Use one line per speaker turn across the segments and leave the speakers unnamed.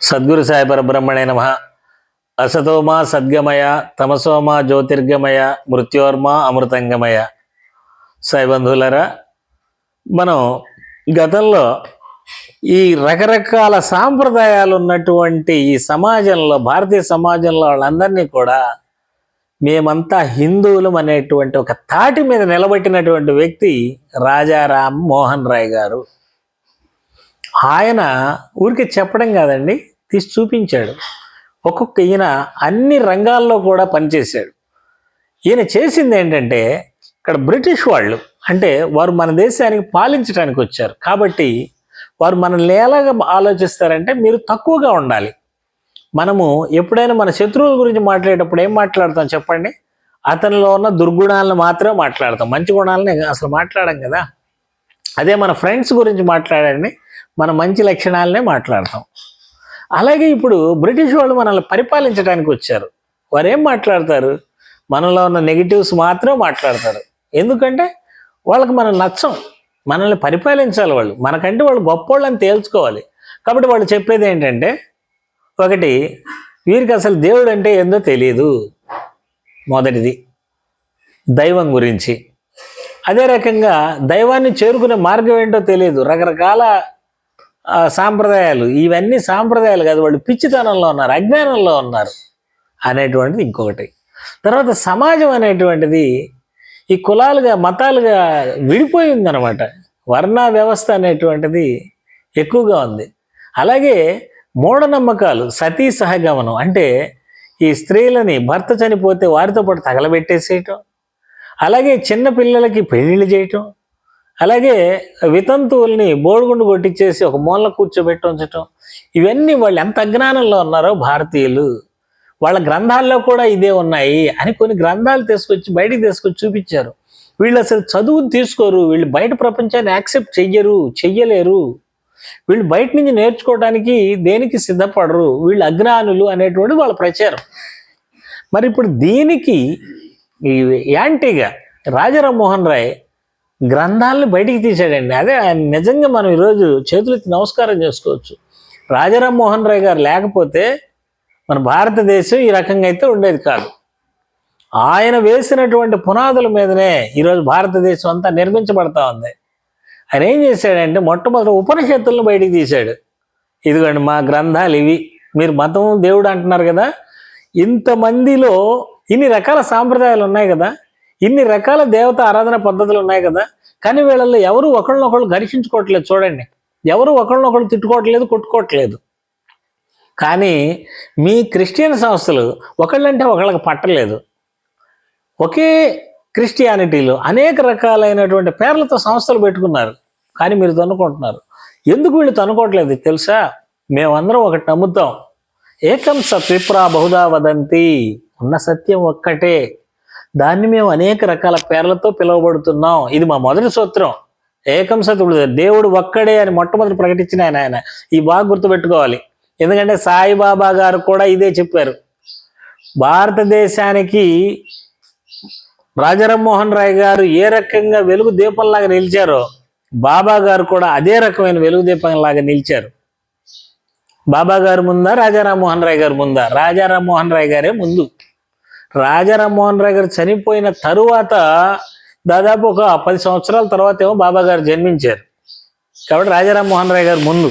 సద్గురు సాయి పరబ్రహ్మణే నమ. అసతోమా సద్గమయ తమసోమా జ్యోతిర్గమయ మృత్యోర్మా అమృతంగమయ. సాయి బంధువులరా మనం గతంలో ఈ రకరకాల సాంప్రదాయాలు ఉన్నటువంటి ఈ సమాజంలో భారతీయ సమాజంలో వాళ్ళందరినీ కూడా మేమంతా హిందువులం అనేటువంటి ఒక తాటి మీద నిలబెట్టినటువంటి వ్యక్తి రాజారాం మోహన్ రాయ్ గారు. ఆయన ఊరికి చెప్పడం కాదండి తీసి చూపించాడు. ఒక్కొక్క ఈయన అన్ని రంగాల్లో కూడా పనిచేశాడు. ఈయన చేసింది ఏంటంటే ఇక్కడ బ్రిటిష్ వాళ్ళు అంటే వారు మన దేశానికి పాలించడానికి వచ్చారు. కాబట్టి వారు మనల్ని ఎలాగ ఆలోచిస్తారంటే మీరు తక్కువగా ఉండాలి. మనము ఎప్పుడైనా మన శత్రువుల గురించి మాట్లాడేటప్పుడు ఏం మాట్లాడతాం చెప్పండి? అతనిలో ఉన్న దుర్గుణాలను మాత్రమే మాట్లాడతాం. మంచి గుణాలని అసలు మాట్లాడం కదా. అదే మన ఫ్రెండ్స్ గురించి మాట్లాడండి. మన మంచి లక్షణాలనే మాట్లాడతాం. అలాగే ఇప్పుడు బ్రిటిష్ వాళ్ళు మనల్ని పరిపాలించడానికి వచ్చారు. వారేం మాట్లాడతారు? మనలో ఉన్న నెగిటివ్స్ మాత్రమే మాట్లాడతారు. ఎందుకంటే వాళ్ళకి మనం నచ్చం. మనల్ని పరిపాలించాలి వాళ్ళు. మనకంటే వాళ్ళు గొప్పోళ్ళని తేల్చుకోవాలి. కాబట్టి వాళ్ళు చెప్పేది ఏంటంటే ఒకటి వీరికి అసలు దేవుడు అంటే ఏందో తెలియదు మొదటిది దైవం గురించి. అదే రకంగా దైవాన్ని చేరుకునే మార్గం ఏంటో తెలియదు రకరకాల సాంప్రదాయాలు. ఇవన్నీ సాంప్రదాయాలు కాదు వాళ్ళు పిచ్చితనంలో ఉన్నారు అజ్ఞానంలో ఉన్నారు అనేటువంటిది ఇంకొకటి. తర్వాత సమాజం అనేటువంటిది ఈ కులాలుగా మతాలుగా విడిపోయిందనమాట. వర్ణ వ్యవస్థ అనేటువంటిది ఎక్కువగా ఉంది. అలాగే మూఢనమ్మకాలు సతీ సహగమనం అంటే ఈ స్త్రీలని భర్త చనిపోతే వారితో పాటు తగలబెట్టేసేయటం అలాగే చిన్న పిల్లలకి పెళ్ళిళ్ళు చేయటం అలాగే వితంతువుల్ని బోడుగుండు కొట్టించేసి ఒక మూల కూర్చోబెట్టి ఉంచటం. ఇవన్నీ వాళ్ళు ఎంత అజ్ఞానంలో ఉన్నారో భారతీయులు. వాళ్ళ గ్రంథాల్లో కూడా ఇదే ఉన్నాయి అని కొన్ని గ్రంథాలు తీసుకొచ్చి బయటికి తీసుకొచ్చి చూపించారు. వీళ్ళు అసలు చదువుని తీసుకోరు. వీళ్ళు బయట ప్రపంచాన్ని యాక్సెప్ట్ చెయ్యరు చెయ్యలేరు. వీళ్ళు బయట నుంచి నేర్చుకోవడానికి దేనికి సిద్ధపడరు? వీళ్ళు అజ్ఞానులు అనేటువంటి వాళ్ళ ప్రచారం. మరి ఇప్పుడు దీనికి యాంటీగా రాజరామ్మోహన్ రాయ్ గ్రంథాలను బయటికి తీసాడండి అదే ఆయన నిజంగా మనం ఈరోజు చేతులెత్తి నమస్కారం చేసుకోవచ్చు. రాజారామ్మోహన్ రాయ్ గారు లేకపోతే మన భారతదేశం ఈ రకంగా అయితే ఉండేది కాదు. ఆయన వేసినటువంటి పునాదుల మీదనే ఈరోజు భారతదేశం అంతా నిర్మించబడతా ఉంది. ఆయన ఏం చేశాడంటే మొట్టమొదటి ఉపనిషత్తులను బయటికి తీశాడు. ఇదిగోండి మా గ్రంథాలు ఇవి. మీరు మతం దేవుడు అంటున్నారు కదా. ఇంతమందిలో ఇన్ని రకాల సాంప్రదాయాలు ఉన్నాయి కదా. ఇన్ని రకాల దేవత ఆరాధన పద్ధతులు ఉన్నాయి కదా కానీ వీళ్ళల్లో ఎవరు ఒకళ్ళనొకళ్ళు ఘర్షించుకోవట్లేదు చూడండి. ఎవరు ఒకళ్ళనొకళ్ళు తిట్టుకోవట్లేదు కొట్టుకోవట్లేదు. కానీ మీ క్రిస్టియన్ సంస్థలు ఒకళ్ళంటే ఒకళ్ళకి పట్టలేదు. ఒకే క్రిస్టియానిటీలో అనేక రకాలైనటువంటి పేర్లతో సంస్థలు పెట్టుకున్నారు. కానీ మీరు తనుకుంటున్నారు ఎందుకు వీళ్ళు తనుకోవట్లేదు తెలుసా? మేమందరం ఒకటి నమ్ముతాం. ఏకం సత్విప్రా బహుదా వదంతి. ఉన్న సత్యం ఒక్కటే. దాన్ని మేము అనేక రకాల పేర్లతో పిలువబడుతున్నాం. ఇది మా మొదటి సూత్రం. ఏకం సత్ దేవుడు ఒక్కడే అని మొట్టమొదటి ప్రకటించిన ఆయన ఆయన. ఈ బాగా గుర్తుపెట్టుకోవాలి. ఎందుకంటే సాయిబాబా గారు కూడా ఇదే చెప్పారు. భారతదేశానికి రాజారామ్మోహన్ రాయ్ గారు ఏ రకంగా వెలుగు దీపంలాగా నిలిచారో బాబా గారు కూడా అదే రకమైన వెలుగు దీపంలాగా నిలిచారు. బాబా గారు ముందా రాజారామ్మోహన్ రాయ్ గారు ముందా? రాజారామ్మోహన్ రాయ్ గారే ముందు. రాజారామ్మోహన్ రాయ్ గారు చనిపోయిన తరువాత దాదాపు ఒక పది సంవత్సరాల తర్వాత ఏమో బాబా గారు జన్మించారు. కాబట్టి రాజారామ్మోహన్ రాయ్ గారు ముందు.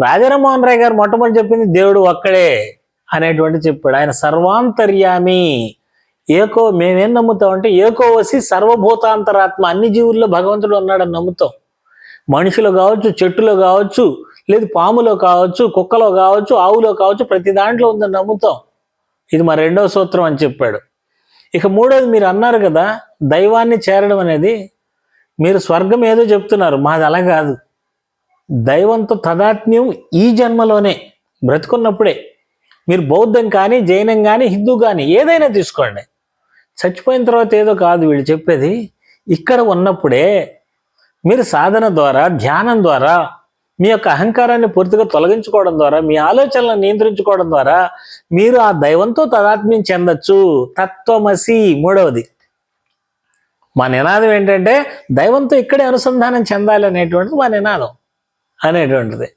రాజారామ్మోహన్ రాయ్ గారు మొట్టమొదటి చెప్పింది దేవుడు ఒక్కడే అనేటువంటి చెప్పాడు. ఆయన సర్వాంతర్యామి. ఏకో మేమేం నమ్ముతాం అంటే ఏకో వసి సర్వభూతాంతరాత్మ. అన్ని జీవుల్లో భగవంతుడు ఉన్నాడని నమ్ముతాం. మనుషులు కావచ్చు చెట్టులో కావచ్చు లేదు పాములో కావచ్చు కుక్కలో కావచ్చు ఆవులో కావచ్చు ప్రతి దాంట్లో ఉందని నమ్ముతాం. ఇది మా రెండవ సూత్రం అని చెప్పాడు. ఇక మూడోది మీరు అన్నారు కదా దైవాన్ని చేరడం అనేది మీరు స్వర్గం ఏదో చెప్తున్నారు మాది అలా కాదు. దైవంతో తదాత్మ్యం ఈ జన్మలోనే బ్రతుకున్నప్పుడే. మీరు బౌద్ధం కానీ జైనం కానీ హిందూ కానీ ఏదైనా తీసుకోండి. చచ్చిపోయిన తర్వాత ఏదో కాదు వీళ్ళు చెప్పేది. ఇక్కడ ఉన్నప్పుడే మీరు సాధన ద్వారా ధ్యానం ద్వారా మీ యొక్క అహంకారాన్ని పూర్తిగా తొలగించుకోవడం ద్వారా మీ ఆలోచనలను నియంత్రించుకోవడం ద్వారా మీరు ఆ దైవంతో తదాత్మ్యం చెందొచ్చు. తత్వమసి మూడవది. మా నినాదం ఏంటంటే దైవంతో ఇక్కడే అనుసంధానం చెందాలి అనేటువంటిది మా నినాదం అనేటువంటిది.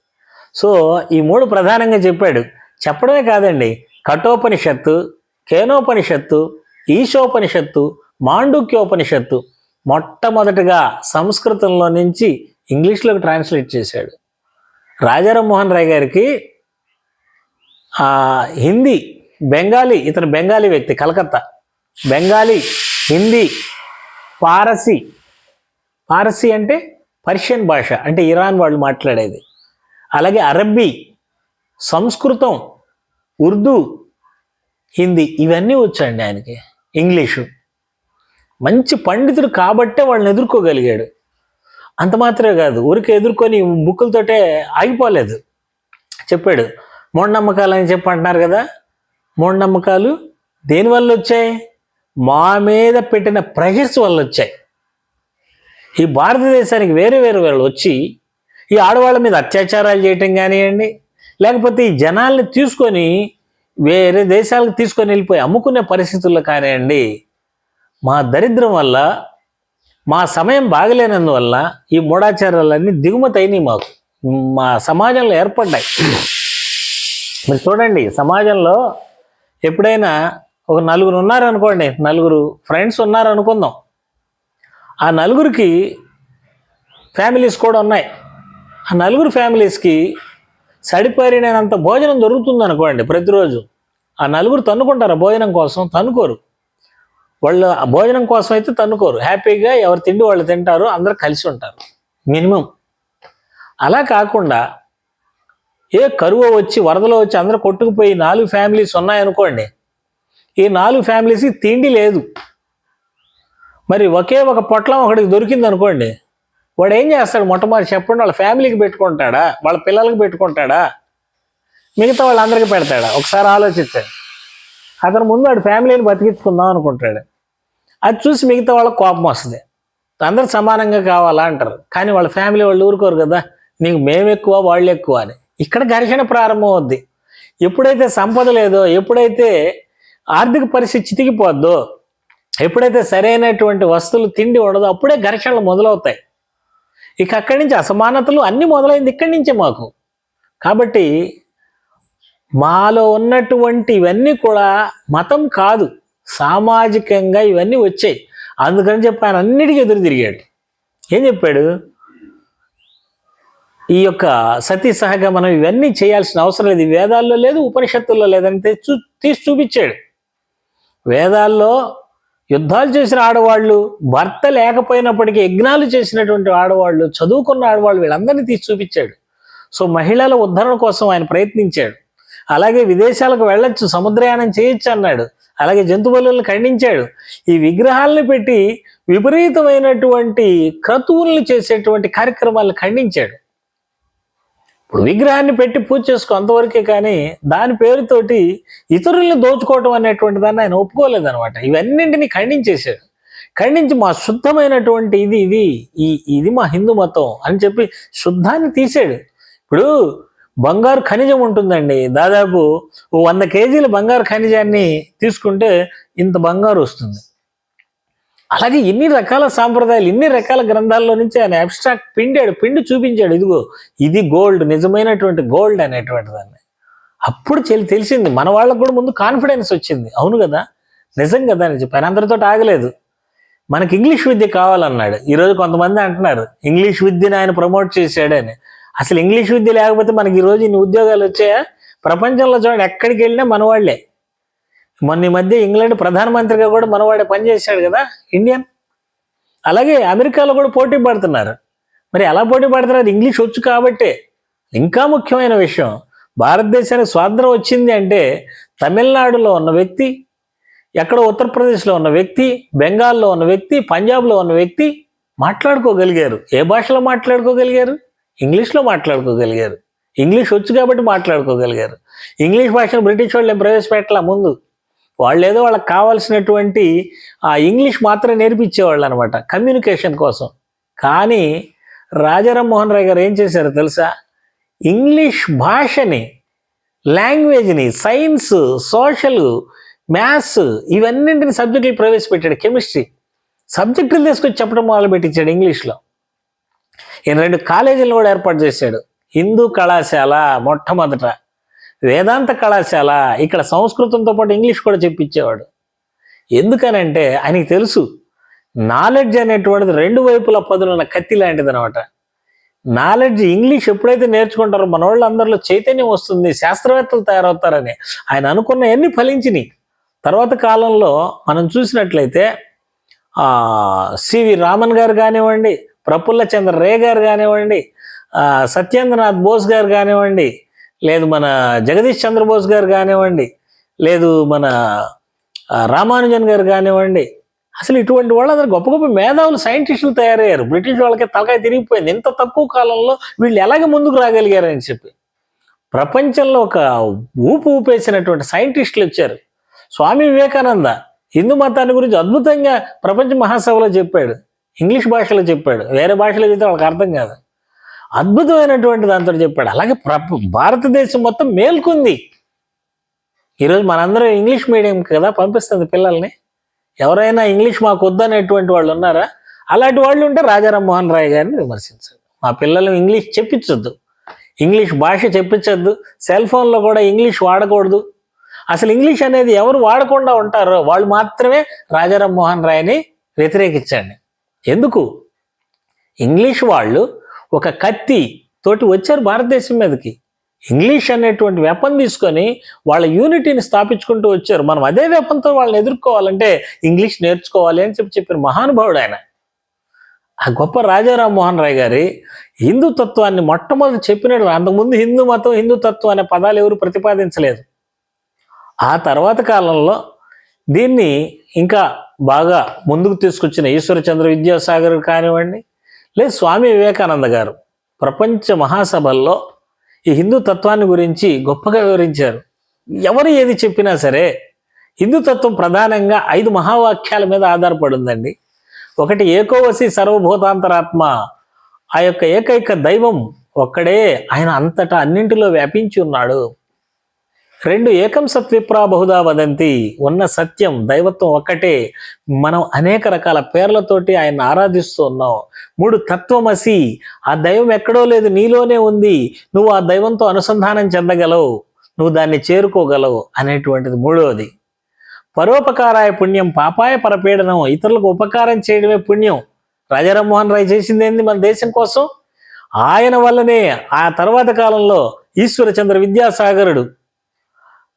సో ఈ మూడు ప్రధానంగా చెప్పాడు. చెప్పడమే కాదండి కఠోపనిషత్తు కేనోపనిషత్తు ఈశోపనిషత్తు మాండుక్యోపనిషత్తు మొట్టమొదటిగా సంస్కృతంలో నుంచి ఇంగ్లీష్లోకి ట్రాన్స్లేట్ చేశాడు. రాజారామ్మోహన్ రాయ్ గారికి హిందీ బెంగాలీ ఇతను బెంగాలీ వ్యక్తి కలకత్తా. బెంగాలీ హిందీ పారసీ పారసీ అంటే పర్షియన్ భాష అంటే ఇరాన్ వాళ్ళు మాట్లాడేది. అలాగే అరబ్బీ సంస్కృతం ఉర్దూ హిందీ ఇవన్నీ వచ్చండి ఆయనకి ఇంగ్లీషు. మంచి పండితుడు కాబట్టే వాళ్ళని ఎదుర్కోగలిగాడు. అంత మాత్రమే కాదు ఊరికి ఎదుర్కొని బుక్కులతోటే ఆగిపోలేదు. చెప్పాడు మూఢనమ్మకాలు అని చెప్పి అంటున్నారు కదా. మూఢనమ్మకాలు దేనివల్ల వచ్చాయి? మా మీద పెట్టిన ప్రెషర్స్ వల్ల వచ్చాయి. ఈ భారతదేశానికి వేరే వేరే వాళ్ళు వచ్చి ఈ ఆడవాళ్ళ మీద అత్యాచారాలు చేయటం కానివ్వండి లేకపోతే ఈ జనాల్ని తీసుకొని వేరే దేశాలకు తీసుకొని వెళ్ళిపోయి అమ్ముకునే పరిస్థితుల్లో కానివ్వండి మా దరిద్రం వల్ల మా సమయం బాగలేనందువల్ల ఈ మూఢాచారాలన్నీ దిగుమతి అయినాయి మాకు. మా సమాజంలో ఏర్పడ్డాయి. మీరు చూడండి సమాజంలో ఎప్పుడైనా ఒక నలుగురు ఉన్నారనుకోండి నలుగురు ఫ్రెండ్స్ ఉన్నారనుకుందాం. ఆ నలుగురికి ఫ్యామిలీస్ కూడా ఉన్నాయి. ఆ నలుగురు ఫ్యామిలీస్కి సడిపడినంత భోజనం దొరుకుతుంది అనుకోండి ప్రతిరోజు. ఆ నలుగురు తన్నుకుంటారు భోజనం కోసం? తన్నుకోరు. వాళ్ళు ఆ భోజనం కోసం అయితే తన్నుకోరు. హ్యాపీగా ఎవరు తిండి వాళ్ళు తింటారు అందరు కలిసి ఉంటారు. మినిమం అలా కాకుండా ఏ కరువు వచ్చి వరదలు వచ్చి అందరూ కొట్టుకుపోయి నాలుగు ఫ్యామిలీస్ ఉన్నాయనుకోండి ఈ నాలుగు ఫ్యామిలీస్కి తిండి లేదు. మరి ఒకే ఒక పొట్లం ఒకటికి దొరికింది అనుకోండి వాడు ఏం చేస్తాడు మొట్టమొదటి చెప్పండి వాళ్ళ ఫ్యామిలీకి పెట్టుకుంటాడా? వాళ్ళ పిల్లలకి పెట్టుకుంటాడా? మిగతా వాళ్ళందరికీ పెడతాడా? ఒకసారి ఆలోచించాడు. అతను ముందు వాడి ఫ్యామిలీని బతికించుకుందాం అనుకుంటాడు. అది చూసి మిగతా వాళ్ళకి కోపం వస్తుంది. అందరు సమానంగా కావాలా అంటారు. కానీ వాళ్ళ ఫ్యామిలీ వాళ్ళు ఊరుకోరు కదా నీకు మేము ఎక్కువ వాళ్ళు ఎక్కువ అని. ఇక్కడ ఘర్షణ ప్రారంభం అవుద్ది. ఎప్పుడైతే సంపద లేదో ఎప్పుడైతే ఆర్థిక పరిస్థితి చితికిపోద్దో ఎప్పుడైతే సరైనటువంటి వస్తువులు తిండి ఉండదో అప్పుడే ఘర్షణలు మొదలవుతాయి. ఇక అక్కడి నుంచి అసమానతలు అన్నీ మొదలైంది ఇక్కడి నుంచే మాకు. కాబట్టి మాలో ఉన్నటువంటి ఇవన్నీ కూడా మతం కాదు. సామాజికంగా ఇవన్నీ వచ్చాయి. అందుకని చెప్పి ఆయన అన్నిటికీ ఎదురు తిరిగాడు. ఏం చెప్పాడు? ఈ యొక్క సతీ సహగమనం ఇవన్నీ చేయాల్సిన అవసరం లేదు. వేదాల్లో లేదు ఉపనిషత్తుల్లో లేదంటే చూ తీసి చూపించాడు. వేదాల్లో యుద్ధాలు చేసిన ఆడవాళ్ళు భర్త లేకపోయినప్పటికీ యజ్ఞాలు చేసినటువంటి ఆడవాళ్ళు చదువుకున్న ఆడవాళ్ళు వీళ్ళందరినీ తీసి చూపించాడు. సో మహిళల ఉద్ధరణ కోసం ఆయన ప్రయత్నించాడు. అలాగే విదేశాలకు వెళ్ళొచ్చు సముద్రయానం చేయొచ్చు అన్నాడు. అలాగే జంతు బలులను ఖండించాడు. ఈ విగ్రహాలను పెట్టి విపరీతమైనటువంటి క్రతువులను చేసేటువంటి కార్యక్రమాలను ఖండించాడు. ఇప్పుడు విగ్రహాన్ని పెట్టి పూజ చేసుకో అంతవరకే కానీ దాని పేరుతోటి ఇతరుల్ని దోచుకోవటం అనేటువంటి దాన్ని ఆయన ఒప్పుకోలేదనమాట ఇవన్నింటినీ ఖండించేశాడు. ఖండించి మా శుద్ధమైనటువంటి ఇది ఇది ఈ ఇది మా హిందూ మతం అని చెప్పి శుద్ధాన్ని తీసాడు ఇప్పుడు బంగారు ఖనిజం ఉంటుందండి. దాదాపు ఓ వంద కేజీల బంగారు ఖనిజాన్ని తీసుకుంటే ఇంత బంగారు వస్తుంది. అలాగే ఇన్ని రకాల సాంప్రదాయాలు ఇన్ని రకాల గ్రంథాల్లో నుంచి ఆయన అబ్స్ట్రాక్ట్ పిండాడు పిండి చూపించాడు. ఇదిగో ఇది గోల్డ్ నిజమైనటువంటి గోల్డ్ అనేటువంటి దాన్ని అప్పుడు చెల్లి తెలిసింది. మన వాళ్ళకు కూడా ముందు కాన్ఫిడెన్స్ వచ్చింది. అవును కదా? నిజం కదా? అని చెప్పాను అందరితో ఆగలేదు. మనకి ఇంగ్లీష్ విద్య కావాలన్నాడు. ఈరోజు కొంతమంది అంటున్నారు ఇంగ్లీష్ విద్యను ఆయన ప్రమోట్ చేశాడని. అసలు ఇంగ్లీష్ విద్య లేకపోతే మనకి ఈరోజు ఇన్ని ఉద్యోగాలు వచ్చాయా? ప్రపంచంలో చూడండి ఎక్కడికి వెళ్ళినా మనవాళ్ళే. మొన్న ఈ మధ్య ఇంగ్లాండ్ ప్రధానమంత్రిగా కూడా మనవాడే పనిచేశాడు కదా ఇండియన్. అలాగే అమెరికాలో కూడా పోటీ పడుతున్నారు. మరి ఎలా పోటీ పడుతున్నారు? ఇంగ్లీష్ వచ్చు కాబట్టే. ఇంకా ముఖ్యమైన విషయం భారతదేశానికి స్వాతంత్రం వచ్చింది అంటే తమిళనాడులో ఉన్న వ్యక్తి ఎక్కడ ఉత్తరప్రదేశ్లో ఉన్న వ్యక్తి బెంగాల్లో ఉన్న వ్యక్తి పంజాబ్లో ఉన్న వ్యక్తి మాట్లాడుకోగలిగారు. ఏ భాషలో మాట్లాడుకోగలిగారు? ఇంగ్లీష్లో మాట్లాడుకోగలిగారు. ఇంగ్లీష్ వచ్చు కాబట్టి మాట్లాడుకోగలిగారు. ఇంగ్లీష్ భాషను బ్రిటిష్ వాళ్ళు ప్రవేశపెట్టలే ముందు? వాళ్ళు ఏదో వాళ్ళకి కావాల్సినటువంటి ఆ ఇంగ్లీష్ మాత్రం నేర్పించేవాళ్ళు అనమాట కమ్యూనికేషన్ కోసం. కానీ రాజారామ్మోహన్ రాయ్ గారు ఏం చేశారో తెలుసా? ఇంగ్లీష్ భాషని లాంగ్వేజ్ని సైన్స్ సోషల్ మ్యాథ్స్ ఇవన్నింటిని సబ్జెక్టులు ప్రవేశపెట్టాడు కెమిస్ట్రీ. సబ్జెక్టులు తీసుకొచ్చి చెప్పడం మొదలు పెట్టించాడు ఇంగ్లీష్లో. ఈయన రెండు కాలేజీలు కూడా ఏర్పాటు చేశాడు. హిందూ కళాశాల మొట్టమొదట వేదాంత కళాశాల ఇక్కడ సంస్కృతంతో పాటు ఇంగ్లీష్ కూడా చెప్పించేవాడు. ఎందుకనంటే ఆయనకి తెలుసు నాలెడ్జ్ అనేటువంటిది రెండు వైపుల పదులున్న కత్తి లాంటిది అనమాట నాలెడ్జ్ ఇంగ్లీష్ ఎప్పుడైతే నేర్చుకుంటారో మన వాళ్ళందరిలో చైతన్యం వస్తుంది శాస్త్రవేత్తలు తయారవుతారని ఆయన అనుకున్న ఎన్ని ఫలించినాయి. తర్వాత కాలంలో మనం చూసినట్లయితే సివి రామన్ గారు కానివ్వండి ప్రఫుల్ల చంద్ర రే గారు కానివ్వండి సత్యేంద్రనాథ్ బోస్ గారు కానివ్వండి లేదు మన జగదీష్ చంద్రబోస్ గారు కానివ్వండి లేదు మన రామానుజన్ గారు కానివ్వండి అసలు ఇటువంటి వాళ్ళందరూ గొప్ప గొప్ప మేధావులు సైంటిస్టులు తయారయ్యారు. బ్రిటిష్ వాళ్ళకి తలకాయ తిరిగిపోయింది. ఇంత తక్కువ కాలంలో వీళ్ళు ఎలాగ ముందుకు రాగలిగారని చెప్పి. ప్రపంచంలో ఒక ఊపు ఊపేసినటువంటి సైంటిస్టులు వచ్చారు. స్వామి వివేకానంద హిందూ మతాన్ని గురించి అద్భుతంగా ప్రపంచ మహాసభలో చెప్పాడు. ఇంగ్లీష్ భాషలో చెప్పాడు. వేరే భాషలో చెప్తే వాళ్ళకి అర్థం కాదు. అద్భుతమైనటువంటి దాంతో చెప్పాడు. అలాగే ప్ర భారతదేశం మొత్తం మేల్కొంది. ఈరోజు మనందరం ఇంగ్లీష్ మీడియం కదా పంపిస్తుంది పిల్లల్ని. ఎవరైనా ఇంగ్లీష్ మాకు వద్దనేటువంటి వాళ్ళు ఉన్నారా? అలాంటి వాళ్ళు ఉంటే రాజారాం మోహన్ రాయ్ గారిని విమర్శించారు మా పిల్లలు ఇంగ్లీష్ చెప్పించొద్దు. ఇంగ్లీష్ భాష చెప్పించొద్దు. సెల్ ఫోన్లో కూడా ఇంగ్లీష్ వాడకూడదు. అసలు ఇంగ్లీష్ అనేది ఎవరు వాడకుండా ఉంటారో వాళ్ళు మాత్రమే రాజారాం మోహన్ రాయ్ని వ్యతిరేకించండి. ఎందుకు? ఇంగ్లీష్ వాళ్ళు ఒక కత్తి తోటి వచ్చారు భారతదేశం మీదకి. ఇంగ్లీష్ అనేటువంటి వెపన్ తీసుకొని వాళ్ళ యూనిటీని స్థాపించుకుంటూ వచ్చారు. మనం అదే వెపన్తో వాళ్ళని ఎదుర్కోవాలంటే ఇంగ్లీష్ నేర్చుకోవాలి అని చెప్పి చెప్పిన మహానుభావుడు ఆయన. ఆ గొప్ప రాజారాం మోహన్ రాయ్ గారి హిందూ తత్వాన్ని మొట్టమొదటి చెప్పినాడు అంతకుముందు హిందూ మతం హిందూ తత్వం అనే పదాలు ఎవరు ప్రతిపాదించలేదు. ఆ తర్వాత కాలంలో దీన్ని ఇంకా బాగా ముందుకు తీసుకొచ్చిన ఈశ్వరచంద్ర విద్యాసాగర్ కానివ్వండి లేదు స్వామి వివేకానంద గారు ప్రపంచ మహాసభల్లో ఈ హిందూ తత్వాన్ని గురించి గొప్పగా వివరించారు. ఎవరు ఏది చెప్పినా సరే హిందూ తత్వం ప్రధానంగా ఐదు మహావాక్యాల మీద ఆధారపడి ఉందండి ఒకటి ఏకోవసి సర్వభూతాంతరాత్మ ఆ యొక్క ఏకైక దైవం ఒక్కడే ఆయన అంతటా అన్నింటిలో వ్యాపించి ఉన్నాడు. రెండు ఏకం సత్విప్రా బహుదా వదంతి. ఉన్న సత్యం దైవత్వం ఒక్కటే. మనం అనేక రకాల పేర్లతోటి ఆయన ఆరాధిస్తూ ఉన్నాం మూడు తత్వమసి. ఆ దైవం ఎక్కడో లేదు నీలోనే ఉంది. నువ్వు ఆ దైవంతో అనుసంధానం చెందగలవు. నువ్వు దాన్ని చేరుకోగలవు అనేటువంటిది మూడవది పరోపకారాయ పుణ్యం పాపాయ పరపీడనం ఇతరులకు ఉపకారం చేయడమే పుణ్యం. రాజారామ్మోహన్ రాయ్ చేసింది ఏంది మన దేశం కోసం? ఆయన వల్లనే ఆ తర్వాత కాలంలో Ishwarchandra విద్యాసాగరుడు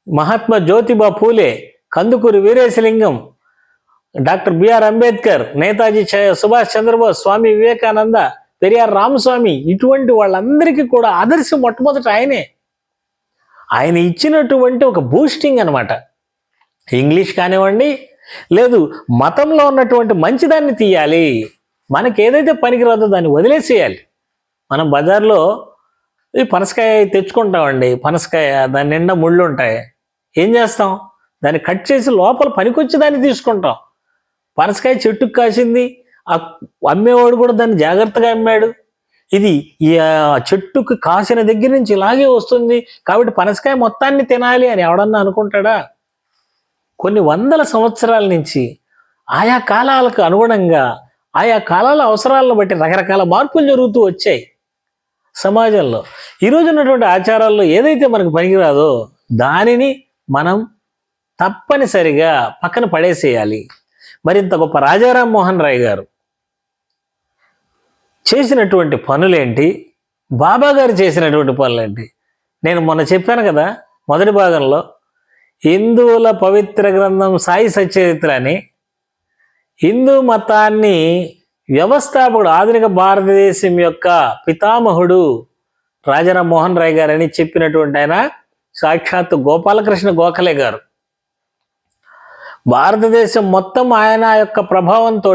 Mahatma Jyotiba Phule Kandukuri Veeresalingam doctor B R Ambedkar Netaji చ- సుభాష్ చంద్రబోస్ స్వామి వివేకానంద పెరియార్ రామస్వామి ఇటువంటి వాళ్ళందరికీ కూడా ఆదర్శం మొట్టమొదట ఆయనే. ఆయన ఇచ్చినటువంటి ఒక బూస్టింగ్ అనమాట ఇంగ్లీష్ కానివ్వండి లేదు మతంలో ఉన్నటువంటి మంచిదాన్ని తీయాలి. మనకి ఏదైతే పనికిరాదో దాన్ని వదిలేసేయాలి. మనం బజార్లో ఈ పనసకాయ తెచ్చుకుంటామండి పనసకాయ దాని నిండా ముళ్ళు ఉంటాయి ఏం చేస్తాం? దాన్ని కట్ చేసి లోపల పనికొచ్చి దాన్ని తీసుకుంటాం. పనసకాయ చెట్టుకు కాసింది. ఆ అమ్మేవాడు కూడా దాన్ని జాగ్రత్తగా అమ్మాడు. ఇది ఈ చెట్టుకు కాసిన దగ్గర నుంచి ఇలాగే వస్తుంది. కాబట్టి పనసకాయ మొత్తాన్ని తినాలి అని ఎవడన్నా అనుకుంటాడా? కొన్ని వందల సంవత్సరాల నుంచి ఆయా కాలాలకు అనుగుణంగా ఆయా కాలాల అవసరాలను బట్టి రకరకాల మార్పులు జరుగుతూ వచ్చాయి సమాజంలో. ఈరోజు ఉన్నటువంటి ఆచారాల్లో ఏదైతే మనకు పనికిరాదో దానిని మనం తప్పనిసరిగా పక్కన పడేసేయాలి. మరింత గొప్ప రాజారాం మోహన్ రాయ్ గారు చేసినటువంటి పనులేంటి? బాబా గారు చేసినటువంటి పనులేంటి? నేను మొన్న చెప్పాను కదా మొదటి భాగంలో హిందువుల పవిత్ర గ్రంథం సాయి సచరిత్ర అని హిందూ మతాన్ని వ్యవస్థాపకుడు ఆధునిక భారతదేశం యొక్క పితామహుడు రాజారాం మోహన్ రాయ్ గారని చెప్పినటువంటి ఆయన సాక్షాత్ గోపాలకృష్ణ గోఖలే గారు. భారతదేశం మొత్తం ఆయన యొక్క ప్రభావంతో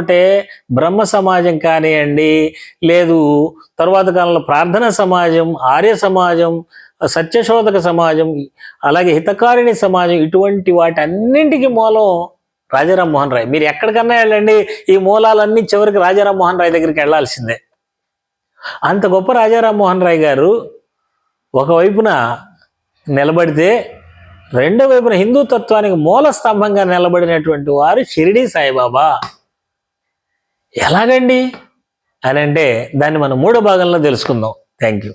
బ్రహ్మ సమాజం కానివ్వండి లేదు తర్వాత కాలంలో ప్రార్థన సమాజం ఆర్య సమాజం సత్యశోధక సమాజం అలాగే హితకారిణి సమాజం ఇటువంటి వాటి అన్నింటికి మూలం రాజారాం మోహన్ రాయ్. మీరు ఎక్కడికన్నా వెళ్ళండి ఈ మూలాలన్నీ చివరికి రాజారాం మోహన్ రాయ్ దగ్గరికి వెళ్ళాల్సిందే. అంత గొప్ప రాజారాం మోహన్ రాయ్ గారు ఒకవైపున నిలబడితే రెండో వైపున హిందూ తత్వానికి మూల స్తంభంగా నిలబడినటువంటి వారు షిరిడి సాయిబాబా. ఎలాగండి? అని అంటే దాన్ని మనం మూడో భాగంలో తెలుసుకుందాం. Thank you